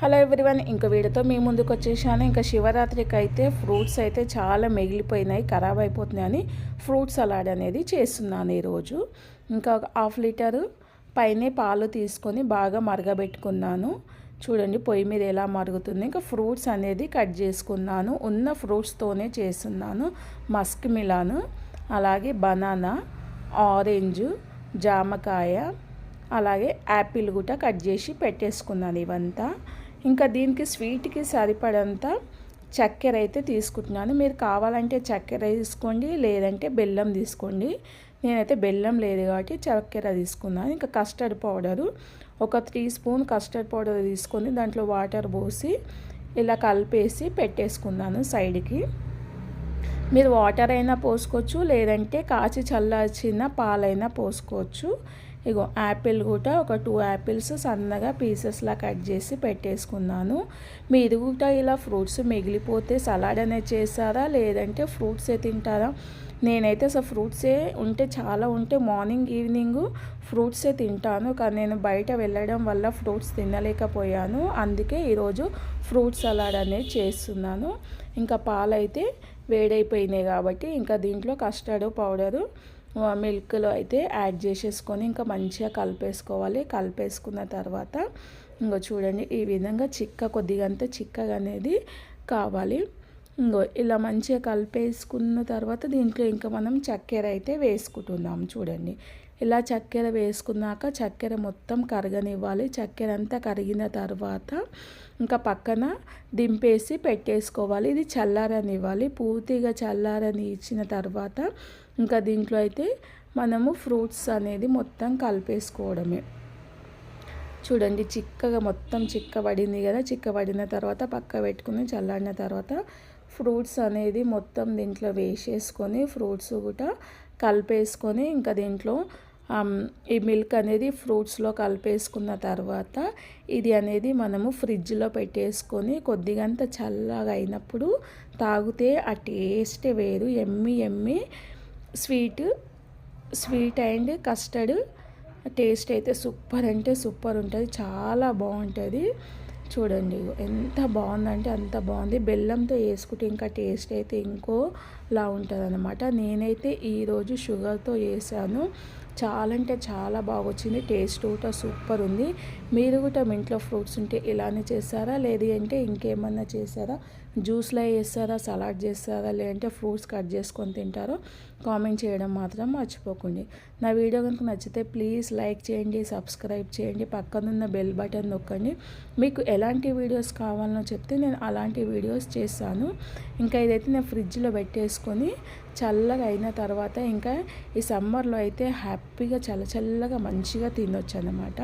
Hello everyone ఇంకా వీడితో మీ ముందుకు వచ్చేసాను. ఇంకా శివరాత్రికి అయితే ఫ్రూట్స్ అయితే చాలా మిగిలిపోయినాయి ఖరాబ్ అయిపోతున్నాయని ఫ్రూట్ సలాడ్ అనేది చేస్తున్నాను ఈరోజు. ఇంకా ఒక హాఫ్ లీటరు పైనే పాలు తీసుకొని బాగా మరగబెట్టుకున్నాను. చూడండి పొయ్యి మీద ఎలా మరుగుతుంది. ఇంకా ఫ్రూట్స్ అనేది కట్ చేసుకున్నాను. ఉన్న ఫ్రూట్స్తోనే చేస్తున్నాను. మస్క్ మిలాను అలాగే బనానా ఆరెంజ్ జామకాయ అలాగే యాపిల్ కూడా కట్ చేసి పెట్టేసుకున్నాను ఇవంతా. ఇంకా దీనికి స్వీట్కి సరిపడంత చక్కెర అయితే తీసుకుంటున్నాను. మీరు కావాలంటే చక్కెర తీసుకోండి లేదంటే బెల్లం తీసుకోండి. నేనైతే బెల్లం లేదు కాబట్టి చక్కెర తీసుకున్నాను. ఇంకా కస్టర్డ్ పౌడరు ఒక త్రీ స్పూన్ కస్టర్డ్ పౌడర్ తీసుకొని దాంట్లో వాటర్ పోసి ఇలా కలిపేసి పెట్టేసుకున్నాను సైడ్కి. మీరు వాటర్ అయినా పోసుకోవచ్చు లేదంటే కాచి చల్లార్చిన పాలైనా పోసుకోవచ్చు. ఇగో యాపిల్ కూడా ఒక టూ యాపిల్స్ సన్నగా పీసెస్లా కట్ చేసి పెట్టేసుకున్నాను. మీరు కూడా ఇలా ఫ్రూట్స్ మిగిలిపోతే సలాడ్ అనేది చేస్తారా? లేదంటే ఫ్రూట్సే తింటారా? నేనైతే అసలు ఫ్రూట్సే ఉంటే చాలా ఉంటే మార్నింగ్ ఈవినింగ్ ఫ్రూట్సే తింటాను. కానీ నేను బయట వెళ్ళడం వల్ల ఫ్రూట్స్ తినలేకపోయాను. అందుకే ఈరోజు ఫ్రూట్ సలాడ్ అనేది చేస్తున్నాను. ఇంకా పాలైతే వేడైపోయినాయి కాబట్టి ఇంకా దీంట్లో కస్టర్డ్ పౌడరు మిల్క్లో అయితే యాడ్ చేసేసుకొని ఇంకా మంచిగా కలిపేసుకోవాలి. కలిపేసుకున్న తర్వాత ఇంకో చూడండి ఈ విధంగా చిక్క కొద్దిగా అంతా చిక్కగా అనేది కావాలి. ఇంకో ఇలా మంచిగా కలిపేసుకున్న తర్వాత దీంట్లో ఇంకా మనం చక్కెర అయితే వేసుకుంటున్నాం చూడండి. ఇలా చక్కెర వేసుకున్నాక చక్కెర మొత్తం కరగనివ్వాలి. చక్కెర అంతా కరిగిన తర్వాత ఇంకా పక్కన దింపేసి పెట్టేసుకోవాలి. ఇది చల్లారనివ్వాలి. పూర్తిగా చల్లారని ఇచ్చిన తర్వాత ఇంకా దీంట్లో అయితే మనము ఫ్రూట్స్ అనేది మొత్తం కలిపేసుకోవడమే. చూడండి చిక్కగా మొత్తం చిక్కబడింది కదా. చిక్కబడిన తర్వాత పక్క పెట్టుకుని చల్లారిన తర్వాత ఫ్రూట్స్ అనేది మొత్తం దీంట్లో వేసేసుకొని ఫ్రూట్స్ కూడా కలిపేసుకొని ఇంకా దీంట్లో ఈ మిల్క్ అనేది ఫ్రూట్స్లో కలిపేసుకున్న తర్వాత ఇది అనేది మనము ఫ్రిడ్జ్లో పెట్టేసుకొని కొద్దిగంత చల్లగా అయినప్పుడు తాగితే ఆ టేస్ట్ వేరు. ఎమ్మి ఎమ్మి sweet sweet and custard taste అయితే సూపర్ అంటే సూపర్ ఉంటుంది. చాలా బాగుంటుంది. చూడండి ఎంత బాగుందంటే అంత బాగుంది. బెల్లంతో వేసుకుంటే ఇంకా టేస్ట్ అయితే ఇంకోలా ఉంటుంది అనమాట నేనైతే ఈరోజు షుగర్తో వేసాను. చాలా అంటే చాలా బాగా వచ్చింది టేస్ట్ కూడా సూపర్ ఉంది. మీరు కూడా మీ ఇంట్లో ఫ్రూట్స్ ఉంటే ఇలానే చేస్తారా? లేదు అంటే ఇంకేమన్నా చేస్తారా? జ్యూస్లో వేస్తారా? సలాడ్ చేస్తారా? లేదంటే ఫ్రూట్స్ కట్ చేసుకొని తింటారో? కామెంట్ చేయడం మాత్రం మర్చిపోకండి. నా వీడియో కనుక నచ్చితే ప్లీజ్ లైక్ చేయండి సబ్స్క్రైబ్ చేయండి పక్కనున్న బెల్ బటన్ నొక్కండి. మీకు ఎలాంటి వీడియోస్ కావాలనో చెప్తే నేను అలాంటి వీడియోస్ చేస్తాను. ఇంకా ఇదైతే నేను ఫ్రిడ్జ్లో పెట్టేసుకొని చల్లగా అయిన తర్వాత ఇంకా ఈ సమ్మర్లో అయితే హ్యాపీ హ్యాపీగా చల్ల చల్లగా మంచిగా తినొచ్చు అన్నమాట